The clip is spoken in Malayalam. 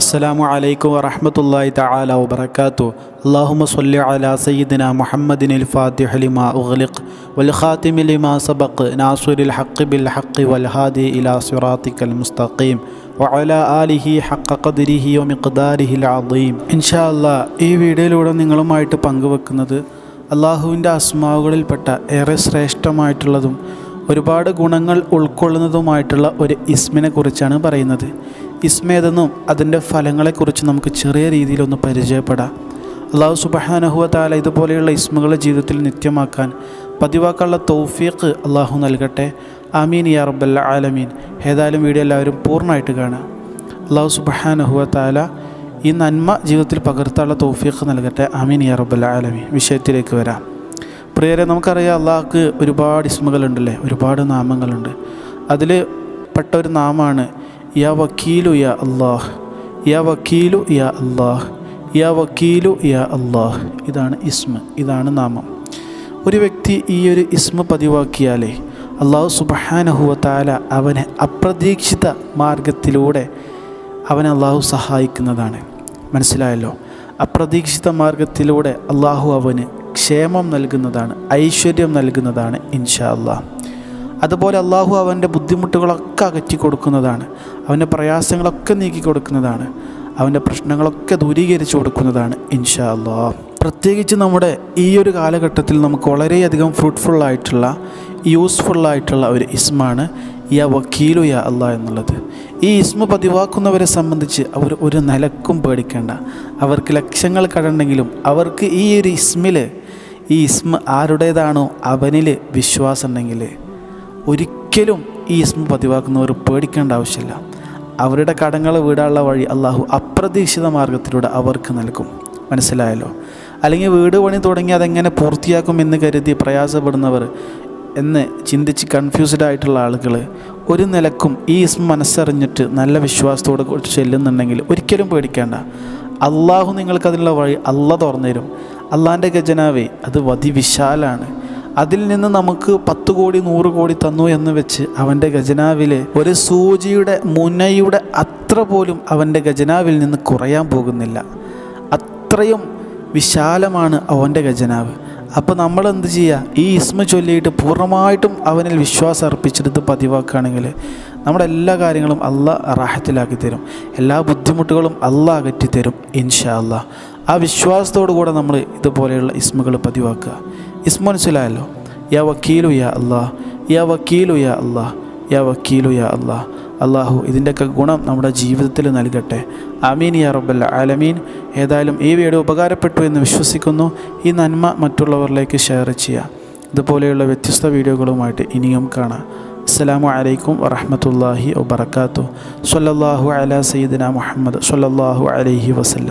അസ്സാമു അലൈക്കും വറഹമത്തല്ലാഹി തആല വബറകാതു അല്ലാഹുമ്മ സ്വല്ലി അലാ സയ്യിദിന മുഹമ്മദിനിൽ ഫാത്തിഹ ലിമാ ഉഗ്ലിഖ് വൽ ഖാതിമി ലിമാ സബഖ് നാസിറുൽ ഹഖ് ബിൽ ഹഖ് വൽ ഹാദി ഇലാ സിറാത്തിക്കൽ മുസ്തഖീം വഅല ആലിഹി ഹഖ ഖദ്രിഹി വമിഖ്ദാരിഹിൽ അളീം ഇൻഷാ അല്ലാഹ് ഈ വീഡിയോയിലൂടെ നിങ്ങളുമായിട്ട് പങ്കുവെക്കുന്നത് അള്ളാഹുവിന്റെ അസ്മാവുകളിൽപ്പെട്ട ഏറെ ശ്രേഷ്ഠമായിട്ടുള്ളതും ഒരുപാട് ഗുണങ്ങൾ ഉൾക്കൊള്ളുന്നതുമായിട്ടുള്ള ഒരു ഇസ്മിനെ കുറിച്ചാണ് പറയുന്നത്. ഇസ്മേതെന്നും അതിന്റെ ഫലങ്ങളെക്കുറിച്ച് നമുക്ക് ചെറിയ രീതിയിലൊന്ന് പരിചയപ്പെടാം. അള്ളാഹു സുബഹാനഹുവ താല ഇതുപോലെയുള്ള ഇസ്മുകളെ ജീവിതത്തിൽ നിത്യമാക്കാൻ പതിവാക്കാനുള്ള തൗഫീഖ് അള്ളാഹു നൽകട്ടെ. ആമീൻ യാ റബ്ബല്ല ആലമീൻ. ഏതായാലും വീഡിയോ എല്ലാവരും പൂർണമായിട്ട് കാണാം. അള്ളാഹു സുബഹാനഹുവ താല ഈ നന്മ ജീവിതത്തിൽ പകർത്താനുള്ള തൗഫീഖ് നൽകട്ടെ. ആമീൻ യാ റബ്ബല്ല ആലമീൻ. വിഷയത്തിലേക്ക് വരാം. പ്രിയരെ നമുക്കറിയാം അള്ളാഹ്ക്ക് ഒരുപാട് ഇസ്മുകളുണ്ടല്ലേ? ഒരുപാട് നാമങ്ങളുണ്ട്. അതിൽ പെട്ട ഒരു നാമാണ് യാ വക്കീലു യാ അള്ളാഹ് യാ വക്കീലു യാ അള്ളാഹ് യാ വക്കീലു യാ അള്ളാഹ്. ഇതാണ് ഇസ്മ ഇതാണ് നാമം. ഒരു വ്യക്തി ഈ ഒരു ഇസ്മ പതിവാക്കിയാലേ അള്ളാഹു സുബഹാനഹുവത്താല അവനെ അപ്രതീക്ഷിത മാർഗത്തിലൂടെ അവനെ അള്ളാഹു സഹായിക്കുന്നതാണ്. മനസ്സിലായല്ലോ? അപ്രതീക്ഷിത മാർഗത്തിലൂടെ അള്ളാഹു അവന് ക്ഷേമം നൽകുന്നതാണ് ഐശ്വര്യം നൽകുന്നതാണ് ഇൻഷാ അതുപോലെ അള്ളാഹു അവന്റെ ബുദ്ധിമുട്ടുകളൊക്കെ അകറ്റി കൊടുക്കുന്നതാണ് അവന്റെ പ്രയാസങ്ങളൊക്കെ നീക്കി കൊടുക്കുന്നതാണ് അവന്റെ പ്രശ്നങ്ങളൊക്കെ ദൂരീകരിച്ചു കൊടുക്കുന്നതാണ് ഇൻഷാ പ്രത്യേകിച്ച് നമ്മുടെ ഈ ഒരു കാലഘട്ടത്തിൽ നമുക്ക് വളരെയധികം ഫ്രൂട്ട്ഫുള്ളായിട്ടുള്ള യൂസ്ഫുള്ളായിട്ടുള്ള ഒരു ഇസ്മാണ് യാ വക്കീലു യാ അല്ല എന്നുള്ളത്. ഈ ഇസ്മ പതിവാക്കുന്നവരെ സംബന്ധിച്ച് അവർ ഒരു നിലക്കും പേടിക്കേണ്ട അവർക്ക് ലക്ഷങ്ങൾ കടണ്ടെങ്കിലും അവർക്ക് ഈ ഒരു ഇസ്മിൽ ഈ ഇസ്മ ആരുടേതാണോ അവനിൽ വിശ്വാസം ഉണ്ടെങ്കിൽ ഒരിക്കലും ഈ ഇസ്മ പതിവാക്കുന്നവർ പേടിക്കേണ്ട ആവശ്യമില്ല. അവരുടെ കടങ്ങൾ വീടാനുള്ള വഴി അള്ളാഹു അപ്രതീക്ഷിത മാർഗത്തിലൂടെ അവർക്ക് നൽകും. മനസ്സിലായല്ലോ? അല്ലെങ്കിൽ വീട് പണി തുടങ്ങി അതെങ്ങനെ പൂർത്തിയാക്കും എന്ന് കരുതി പ്രയാസപ്പെടുന്നവർ എന്ന് ചിന്തിച്ച് കൺഫ്യൂസ്ഡ് ആയിട്ടുള്ള ആളുകൾ ഒരു നിലക്കും ഈ ഇസ്മ മനസ്സറിഞ്ഞിട്ട് നല്ല വിശ്വാസത്തോടെ ചെല്ലുന്നുണ്ടെങ്കിൽ ഒരിക്കലും പേടിക്കേണ്ട. അള്ളാഹു നിങ്ങൾക്ക് അതിനുള്ള വഴി അല്ല തുറന്നു തരും അള്ളാന്റെ ഖജനാവേ അത് വിശാലാണ് അതിൽ നിന്ന് നമുക്ക് പത്ത് കോടി നൂറ് കോടി തന്നു എന്ന് വെച്ച് അവന്റെ ഖജനാവിലെ ഒരു സൂചിയുടെ മുനയുടെ അത്ര പോലും അവന്റെ ഖജനാവിൽ നിന്ന് കുറയാൻ പോകുന്നില്ല. അത്രയും വിശാലമാണ് അവന്റെ ഖജനാവ്. അപ്പോൾ നമ്മൾ എന്ത് ചെയ്യുക ഈ ഇസ്മ ചൊല്ലിയിട്ട് പൂർണമായിട്ടും അവനിൽ വിശ്വാസം അർപ്പിച്ചെടുത്ത് പതിവാക്കുകയാണെങ്കിൽ നമ്മുടെ എല്ലാ കാര്യങ്ങളും അല്ല റാഹത്തിലാക്കി തരും. എല്ലാ ബുദ്ധിമുട്ടുകളും അല്ല അകറ്റി തരും ഇൻഷാ അല്ല ആ വിശ്വാസത്തോടു കൂടെ നമ്മൾ ഇതുപോലെയുള്ള ഇസ്മുകൾ പതിവാക്കുക. ഇസ്മ മനസ്സിലായല്ലോ? യാ വക്കീലു യാ അല്ലാ യാ വക്കീലു യാ അല്ലാ യാ വക്കീലു യാ അള്ളാഹ് അള്ളാഹു ഇതിന്റെയൊക്കെ ഗുണം നമ്മുടെ ജീവിതത്തിൽ നൽകട്ടെ. അമീൻ യാ റബ്ബല്ല ആലമീൻ. ഏതായാലും ഈ വീഡിയോ ഉപകാരപ്പെട്ടു എന്ന് വിശ്വസിക്കുന്നു. ഈ നന്മ മറ്റുള്ളവരിലേക്ക് ഷെയർ ചെയ്യുക. ഇതുപോലെയുള്ള വ്യത്യസ്ത വീഡിയോകളുമായിട്ട് ഇനിയും കാണാം. അസ്സലാമു അലൈക്കും വറഹമത്തല്ലാഹി വബർക്കാത്തു സല്ലാഹു അല സയ്യിദിന മുഹമ്മദ് സല്ലാഹു അലഹി വസല്ലം.